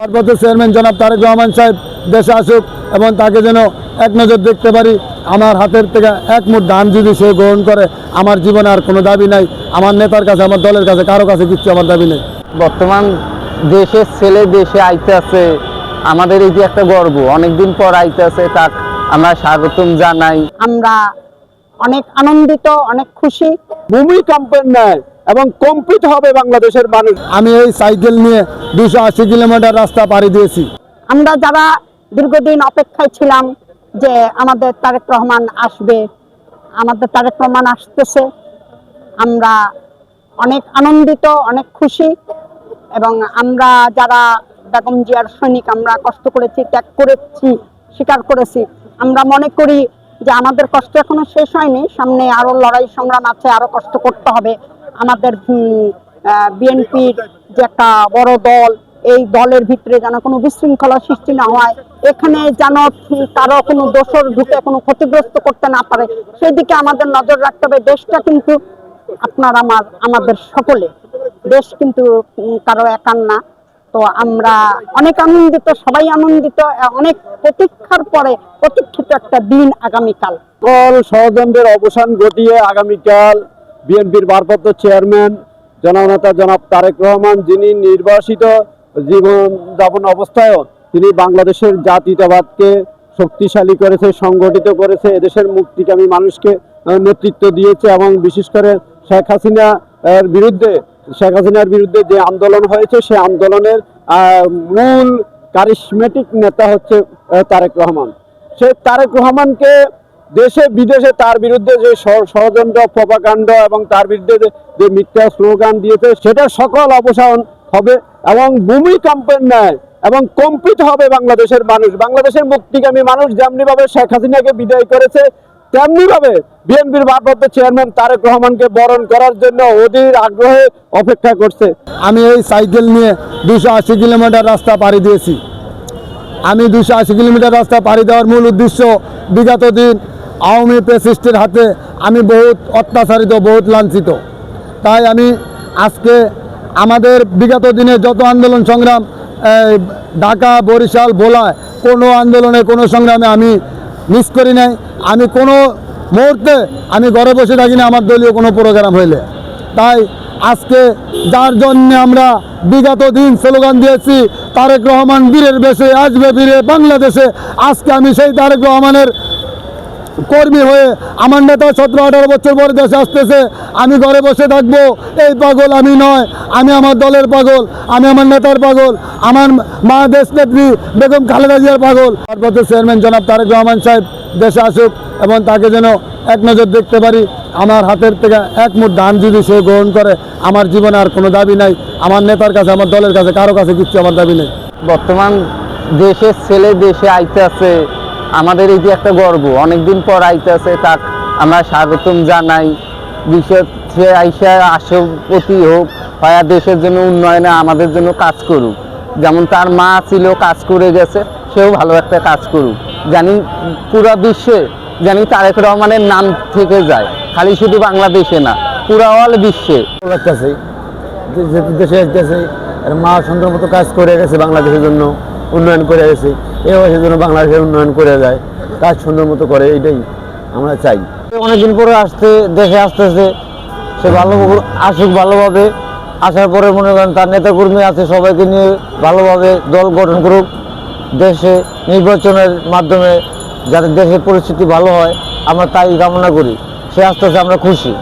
ভারপ্রাপ্ত চেয়ারম্যান জনাব তারেক রহমান সাহেব দেশে আসুক এবং তাকে যেন এক নজর দেখতে পারি আমার হাতের থেকে এক মুঠ ধান যদি সে গ্রহণ করে আমার জীবনে আর কোনো দাবি নাই। আমার নেতার কাছে আমার দলের কাছে কারও কাছে কিচ্ছু আমার দাবি নেই। বর্তমান দেশের ছেলে দেশে আইতে আছে আমাদের এই যে একটা গর্ব অনেকদিন পর আইতে আছে তাক আমরা স্বাগতম জানাই। আমরা অনেক আনন্দিত অনেক খুশি। ভূমিকম্পের ন্যায় এবং কম্পিত হবে বাংলাদেশের মানুষ। আমি এই সাইকেল নিয়ে দুশো আশি কিলোমিটার রাস্তা পাড়ি দিয়েছি। আমরা যারা দীর্ঘদিন অপেক্ষায় ছিলাম যে আমাদের তারেক রহমান আসবে আমাদের তারেক রহমান আসতেছে আমরা অনেক আনন্দিত অনেক খুশি এবং আমরা যারা বেগম জিয়ার সৈনিক আমরা কষ্ট করেছি ত্যাগ করেছি স্বীকার করেছি আমরা মনে করি যে আমাদের কষ্ট এখনও শেষ হয়নি। সামনে আরও লড়াই সংগ্রাম আছে, আরও কষ্ট করতে হবে। আমাদের বিএনপির যে একটা বড় দল, এই দলের ভিতরে যেন কোনো বিশৃঙ্খলা সৃষ্টি না হয়। এখানে যেন কারও কোনো দোষর ঢুকে কোনো ক্ষতিগ্রস্ত করতে না পারে। সেদিকে আমাদের নজর রাখতে হবে। দেশটা কিন্তু আপনার আমার, আমাদের সকলে। দেশ কিন্তু কারও একার না। তো আমরা অনেক আনন্দিত, সবাই আনন্দিত অনেক প্রতীক্ষার পরে প্রতীক্ষিত একটা দিন আগামীকাল। সকল ষড়যন্ত্রের অবসান ঘটিয়ে আগামীকাল বিএনপির ভারপ্রাপ্ত চেয়ারম্যান, জননেতা জনাব তারেক রহমান, যিনি নির্বাসিত জীবন যাপন অবস্থায়ও তিনি বাংলাদেশের জাতীয়তাবাদকে শক্তিশালী করেছে, সংগঠিত করেছে, এদেশের মুক্তিকামী মানুষকে নেতৃত্ব দিয়েছে এবং বিশেষ করে শেখ হাসিনা এর বিরুদ্ধে শেখ হাসিনার বিরুদ্ধে যে আন্দোলন হয়েছে, সেই আন্দোলনের মূল কারিশমেটিক নেতা হচ্ছে তারেক রহমান। সেই তারেক রহমানকে দেশে, বিদেশে তার বিরুদ্ধে যে ষড়যন্ত্র, প্রপাকাণ্ড এবং তার বিরুদ্ধে যে- মিথ্যা স্লোগান দিয়েছে, সেটা সকল অবসান হবে এবং ভূমিকম্পের ন্যায় এবং কম্পিত হবে বাংলাদেশের মানুষ। বাংলাদেশের মুক্তিগামী মানুষ যেমনি ভাবে শেখ হাসিনাকে বিদায় করেছে তেমনি ভাবে বিএনপির ভারপ্রাপ্ত চেয়ারম্যান তারেক রহমানকে বরণ করার জন্য অধীর আগ্রহে অপেক্ষা করছে। আমি এই সাইকেল নিয়ে দুশো আশি কিলোমিটার রাস্তা পাড়ি দিয়েছি। আমি দুশো আশি কিলোমিটার রাস্তা পাড়ি দেওয়ার মূল উদ্দেশ্য বিগত দিন আওয়ামী প্রেসিস্টের হাতে আমি বহুত অত্যাচারিত, বহুত লাঞ্ছিত। তাই আমি আজকে আমাদের বিগত দিনে যত আন্দোলন সংগ্রাম ঢাকা, বরিশাল, ভোলায় কোনো আন্দোলনে কোনো সংগ্রামে আমি মিস করি নাই। আমি কোনো মুহূর্তে আমি ঘরে বসে থাকি না, আমার দলীয় কোনো প্রোগ্রাম হইলে। তাই আজকে যার জন্য আমরা বিগত দিন স্লোগান দিয়েছি, তারেক রহমান বীরের বেশে আসবে বীরে বাংলাদেশে। আজকে আমি সেই তারেক রহমানের কর্মী হয়ে আমার নেতা সতেরো আঠারো বছর পরে দেশে আসতেছে, আমি ঘরে বসে থাকব। এই পাগল আমি নয়, আমি আমার দলের পাগল, আমি আমার নেতার পাগল, আমার মা দেশ নেত্রী বেগম খালেদা জিয়ার পাগল। ভারপ্রাপ্ত চেয়ারম্যান জনাব তারেক রহমান সাহেব দেশে আসুক এবং তাকে যেন এক নজর দেখতে পারি, আমার হাতের থেকে এক মুঠ দান যদি সে গ্রহণ করে, আমার জীবনে আর কোনো দাবি নাই। আমার নেতার কাছে, আমার দলের কাছে, কারও কাছে কিচ্ছু আমার দাবি নেই। বর্তমান দেশের ছেলে দেশে আইতে আছে আমাদের এই যে একটা গর্ব, অনেকদিন পর আইতে আছে তাক আমরা স্বাগতম জানাই। বিশেষ সে আইসা রাষ্ট্রপতি হোক, হয় দেশের জন্য উন্নয়নে আমাদের জন্য কাজ করুক। যেমন তার মা ছিল, কাজ করে গেছে, সেও ভালো একটা কাজ করুক। জানি পুরো বিশ্বে, জানি তারেক রহমানের নাম থেকে যায়, খালি শুধু বাংলাদেশে না, পুরা অল বিশ্বে। দেশে আসতেছে মা সুন্দর মতো কাজ করে গেছে বাংলাদেশের জন্য, উন্নয়ন করে গেছে। এও সেজন্য বাংলাদেশের উন্নয়ন করে যায় কাজ সুন্দর মতো করে এটাই আমরা চাই। অনেকদিন পরে আসতে দেখে আসতেছে সে ভালো আসুক ভালোভাবে, আসার পরে মনে করেন তার নেতাকর্মী আছে, সবাইকে নিয়ে ভালোভাবে দল গঠন করুক। দেশে নির্বাচনের মাধ্যমে যাতে দেশের পরিস্থিতি ভালো হয়, আমরা তাই কামনা করি। সে আস্তে আস্তে আমরা খুশি।